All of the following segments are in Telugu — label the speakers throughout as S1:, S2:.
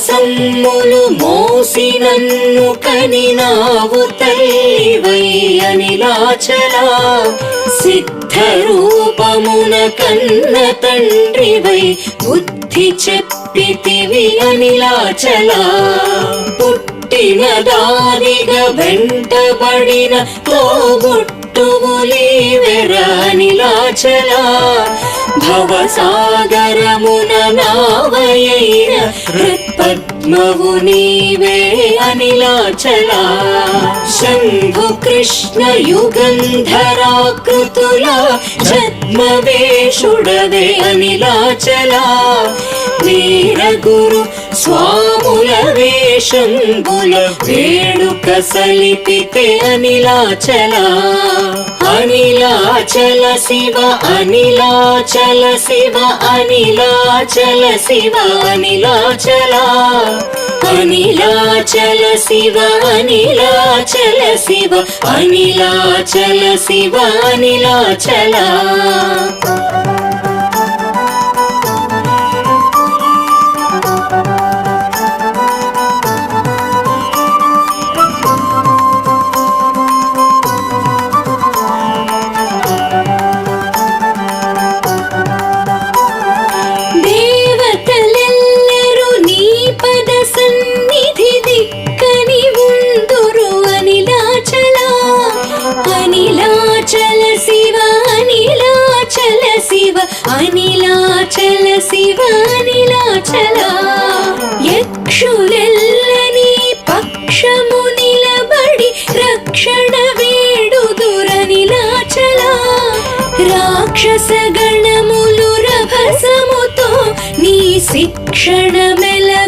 S1: నవమాసమ్ములు మోసి నన్ను కనినావు తల్లివై అనిలాచలా సిద్ధ రూపమున కన్న తండ్రివై బుద్ధి చెప్పితివి అనిలాచల పుట్టిన దారిగా వెంటబడిన తోబుట్టువులీవెర అనిలాచలా భవసాగరమున నావయైన హృత్పద్మవు నీవే అనిలాచలా శంభు కృష్ణ యుగంధరాకృతుల జన్మవేషుడవే అనిలాచలా వీరగురు స్వాముల వేషంబుల వేడుక సలిపితే అనిలాచల అనిలాచల శివ అనిలాచల శివ అనిలాచల శివ అనిలాచల అనిలాచల శివ అనిలాచల శివ అనిలాచల శివ అనిలాచల. అనిలాచల శివ అనిలాచల శివ అనిలాచల. యక్షులెల్లని పక్షము నిలబడి రక్షణ వేడుదురనిలాచల రాక్షస గణములు రభసముతో నీ శిక్షణ మెలగుదురనిలాచల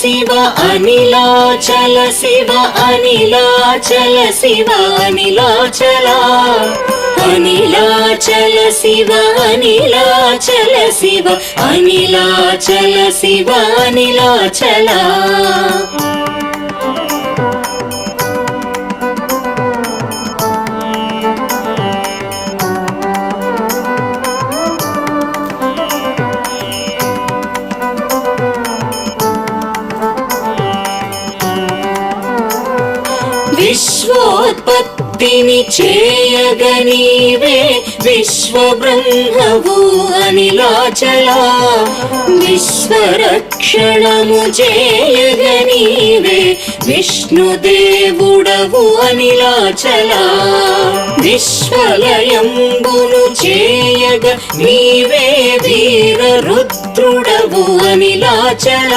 S1: శివ అనిలాచల శివ అనిలాచల శివ అనిలాచల. అనిలాచల శివ అనిలాచల శివ అనిలాచల శివ అనిలాచల. విశ్వోత్పత్తిని చేయగనీవే విశ్వ బ్రహ్మవు అనిలాచల విశ్వరక్షణము చేయగనీవే విష్ణుదేవుడవు అనిలాచల విశ్వలయంబును చేయగ నీవే వీర రుద్రుడవు అనిలాచల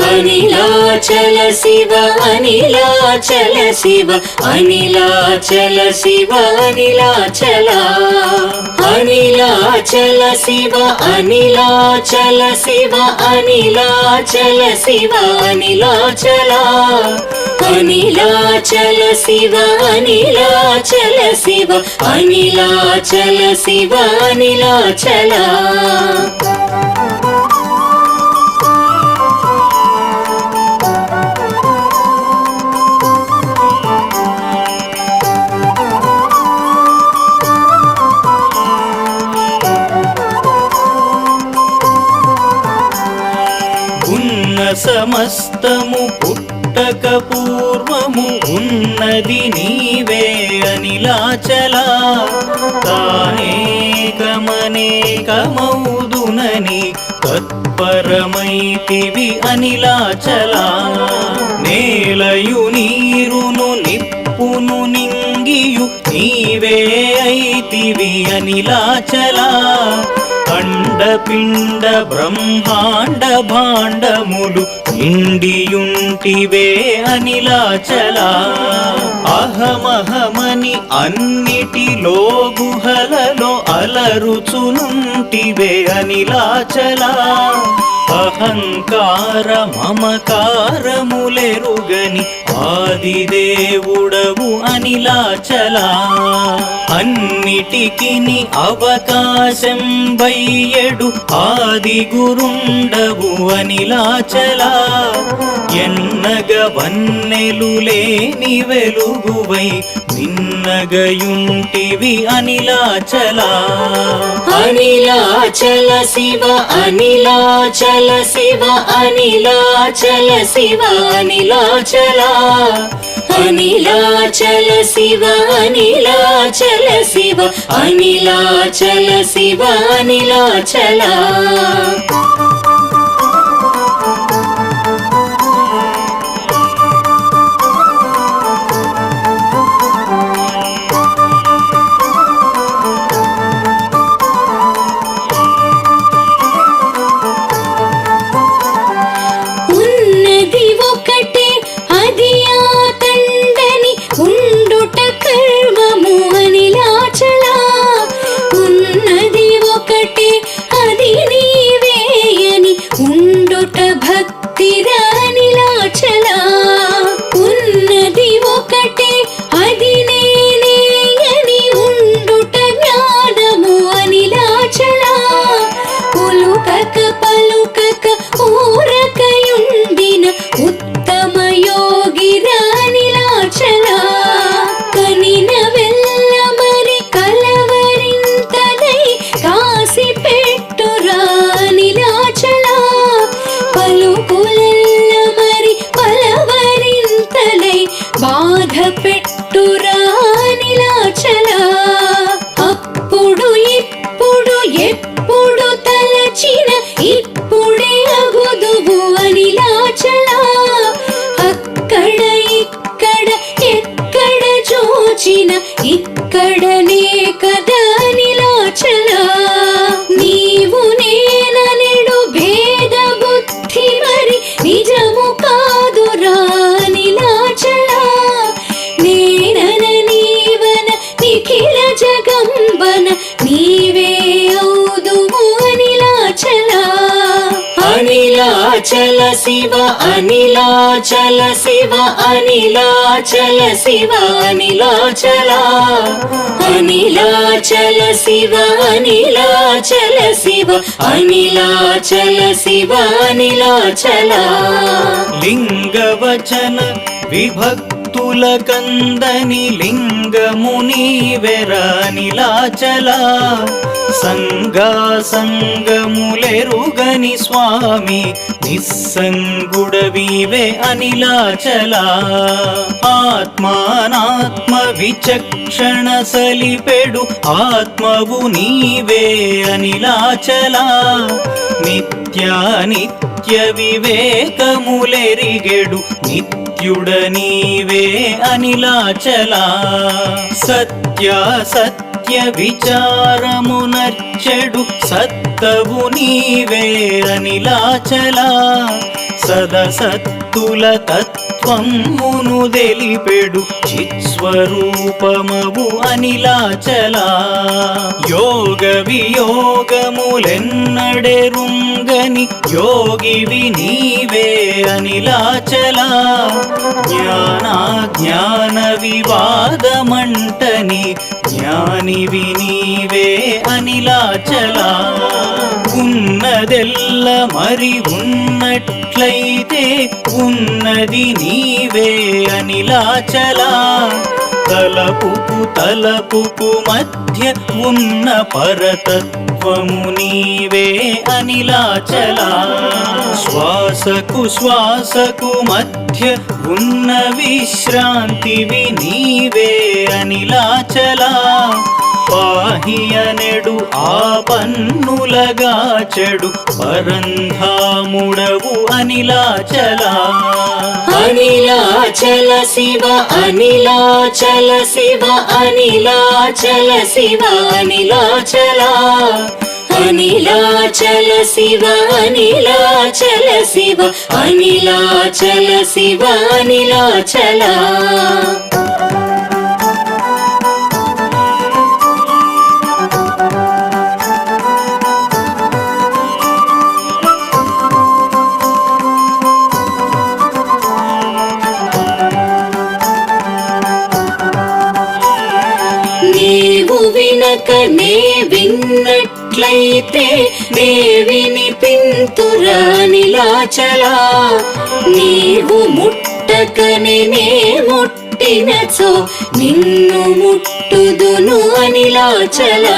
S1: అనిలాచల శివ అనిలాచల శివ అనిలాచల శివ అనిలాచల. అనిలాచల శివ అనిలాచల శివ అనిలాచల శివ అనిలాచల. అనిలాచల శివ అనిలాచల శివ అనిలాచల శివ అనిలాచల.
S2: సమస్తము పుట్టక పూర్వము ఉన్నది నీవే అనిలాచలా. తానేకమనేకమౌదునని తత్పరమైతివి అనిలాచలా. నేలయు నీరును నిప్పును నింగియు నీవే అయితివి అనిలాచలా. అండపిండ బ్రహ్మాండ భాండములు నిండియుంటివే అనిలాచల. అహమహమని అన్నిటిలో గుహలలో అలరుచునుంటివే అనిలాచల. అహంకార మమకారములెరుగని ఆదిదేవుడవు అనిలాచల. అన్నిటికిని అవకాశం వయ్యడు ఆది గురుండవు అనిలాచల. ఎన్నగ వన్నెలు లేని వెలుగువై నిన్నగయుంటివి అనిలాచల.
S1: అనిలాచల శివ అనిలాచల శివ అనిలాచల శివ అనిలా అనిలాచల అనిలాచల శివ అనిలాచల శివ అనిలాచల శివ అనిలాచల. పలుకులెల్ల మరి పలవరింతలై బాధ జగంబన నీవే ఔదువు అనిలాచల. అనిలాచల శివ అనిలాచల శివ అనిలాచల శివ అనిలాచల. అనిలాచల శివ అనిలాచల శివ అనిలాచల శివ అనిలాచల.
S2: లింగవచన విభక్తుల కందని లింగముని వెరానిలాచల సంగా సంగములెరుగని స్వామి నిస్సంగుడవీవే అనిలాచలా ఆత్మానాత్మ విచక్షణ సలిపెడు ఆత్మవు నీవే అనిలాచలా అనిలాచల నిత్యానిత్య వివేకములెరిగెడు నిత్య నిత్యుడ నీవే అనిలాచల. సత్య సత్య విచారమునర్చెడు సత్తవు నీవే అనిలాచలా. సదసత్తుల తత్వమును దెలిపెడు చిత్స్వరూపమవు అనిలాచలా. యోగ వియోగములెన్నడెరుంగని యోగివి నీవే అనిలాచలా. జ్ఞానా జ్ఞాన వివాదమంటని జ్ఞానివి నీవే అనిలాచలా. ఉన్నదెల్ల మరి ఉన్నట్లయితే ఉన్నది నీవే అనిలాచలా. తలపుకు తలపుకు మధ్య ఉన్న పరతత్వము నీవే అనిలాచల. శ్వాసకు శ్వాసకు మధ్య ఉన్న విశ్రాంతివి నీవే అనిలాచలా. పాహి అనెడు ఆ పన్నులగా చెడు. పరంధాముడవు అనిలాచల.
S3: అనిలాచల శివ అనిలాచల శివ అనిలాచల శివ అనిలాచల. అనిలాచల శివ అనిలాచల శివ అనిలాచల శివ అనిలాచల. గనుక నే విన్నట్లయితే నే పింతురానిలా నిలాచలా. నీవు ముట్టకనే నే ముట్టినచో నిన్ను ముట్టుదును అనిలాచలా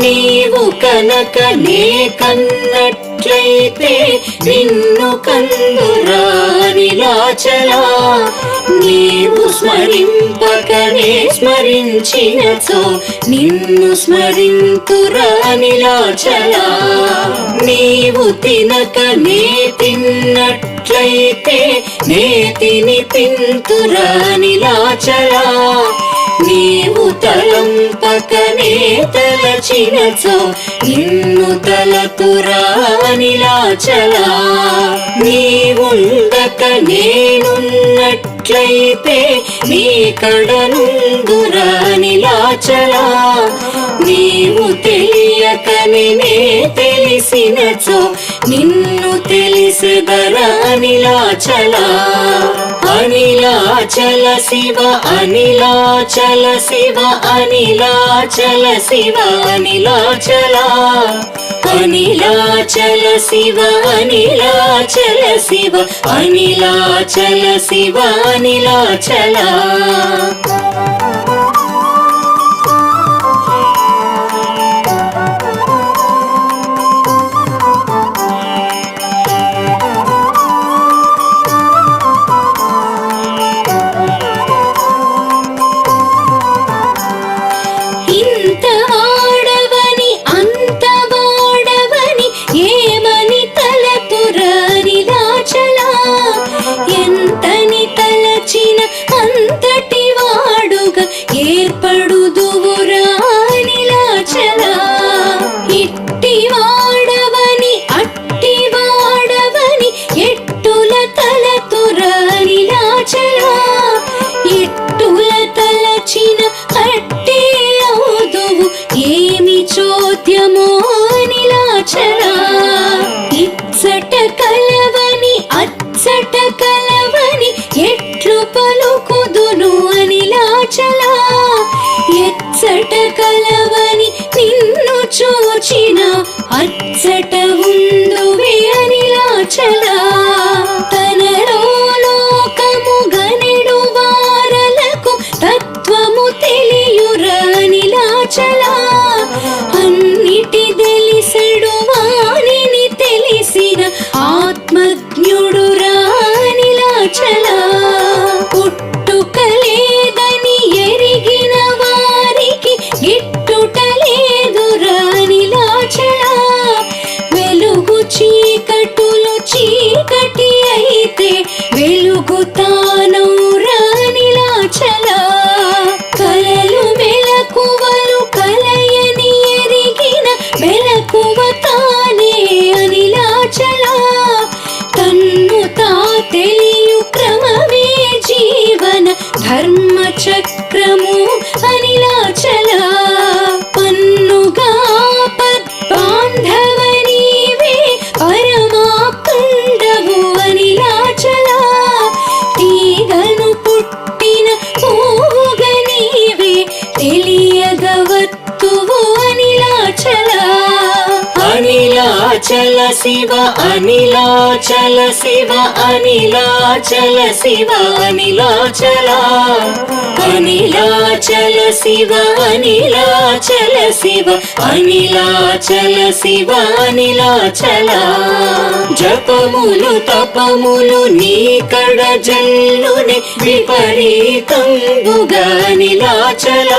S3: నీవు కనుక నే కన్నట్లయితే నిన్ను కందురా అనిలాచలా నీవు స్మరింపకనే స్మరించినచో నిన్ను స్మరింతురా చలా. నీవు తినకనే తిన్నట్లయితే నే తిని తింతురా చలా. నీవు తలంపకనే తలచినచో నిన్ను తలతురా అనిలాచలా నీవుండక నేనున్నట్లయితే నీ కడనుందురా చలా. నీవు తెలియకనే నే తెలిసినచో నిన్ను తెలిసెదరా అనిలాచలా అనిలాచల శివ అనిలాచల శివ అనిలాచల శివ అనిలాచల అనిలాచల శివ అనిలాచల శివ అనిలాచల శివ అనిలాచల. kalem. శివ అనిలాచల శివ అనిలాచల శివ అనిలాచల. అనిలాచల శివ అనిలాచల శివ అనిలాచల శివ అనిలాచల. జపములు తపములు నీ కడ జల్లుని విపరీతంబుగా అనిలాచల.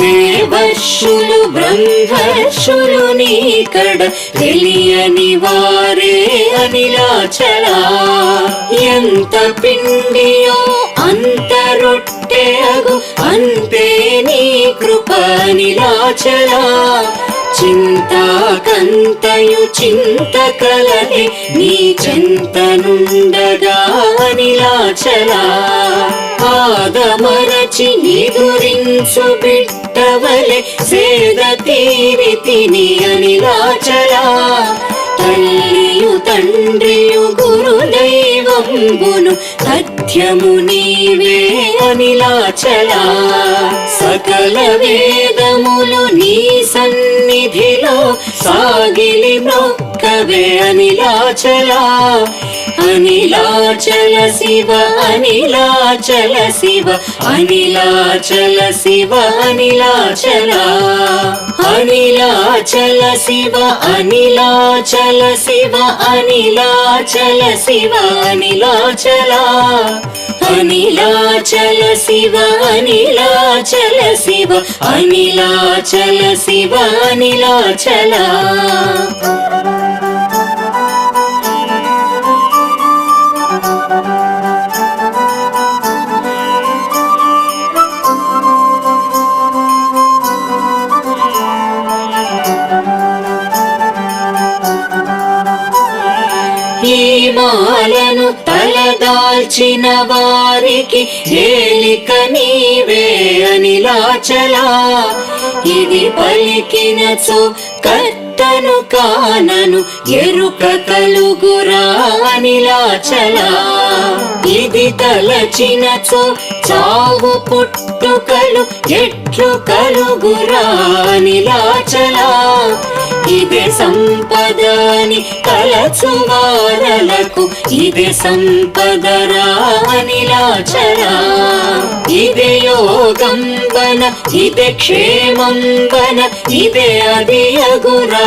S3: దేవర్షులు బ్రహ్మర్షులు నీకడ తెలియని వారే అనిలాచల. ఎంత పిండియో అంత రొట్టె అగు అంతే నీ కృప నిలాచలా చింతాకంతయు చింత కలహే నీ చింతనుండగా అనిలాచల. పాదమరచి నిదురించు బిడ్డవలె సేద తీరి తిని అనిలాచల. తల్లియు తండ్రియు గురుదైవంబును తథ్యము నీవే అనిలాచల. సకల వేదములు నీ సన్నిధిలో సాగిలి మొక్కవే అనిలాచలా. అనిలాచల శివ అనిలాచల శివ అనిలాచల శివ అనిలాచల. అనిలాచల శివ అనిలాచల శివ అనిలాచల శివ అనిలాచల. అనిలాచల శివ అనిలాచల శివ అనిలాచల శివ అనిలాచల. ఉన్న వారికి ఏలిక నీవే అనిలాచలా ఇది పలికినచో కర్తను కానను ఎరుక కలుగురా అనిలాచలా ఇది తలచినచో చావు పుట్టుకలు ఎట్లు కలుగురా అనిలాచల ఇదే సంపదని తలచువారలకు ఇదే సంపదరా అనిలాచల ఇదే యోగం వన ఇదే క్షేమం వన ఇదే అది అగురా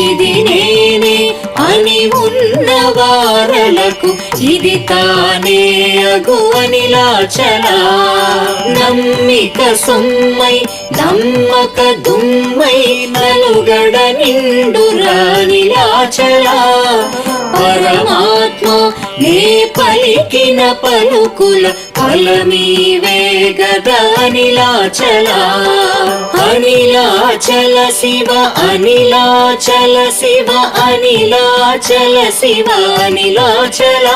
S3: ఇది నేనే అని ఉన్న వారలకు ఇది తానే అగు అనిలాచల నమ్మిక సొమ్మై నమ్మక దుమ్మై నలుగడ నిండురానిలాచల పరమాత్మ నే పలికిన పలుకుల ఫలమీవే గదనిలాచల అనిలాచల శివ అనిలాచల శివ అనిలాచల శివ అనిలాచల.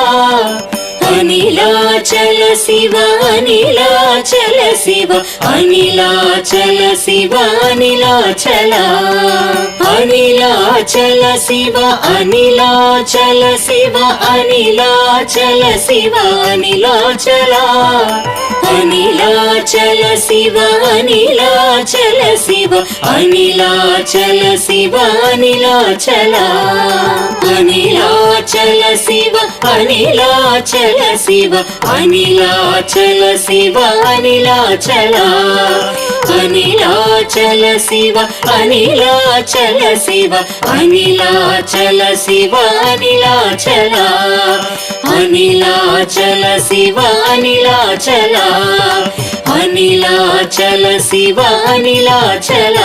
S3: అనిలాచల శివ అనిలాచల శివ అనిలాచల శివ అనిలాచల. అనిలాచల శివ అనిలాచల శివ అనిలాచల శివ అనిలాచల. అనిలాచల శివ అనిలాచల శివ అనిలాచల శివ అనిలాచల అనిలాచల శివ అనిలాచల శివ అనిలాచల శివ అనిలాచల అనిలాచల శివ అనిలాచల శివ అనిలాచల శివ అనిలాచల అనిలాచల శివ అనిలాచల అనిలాచల శివ అనిలాచల.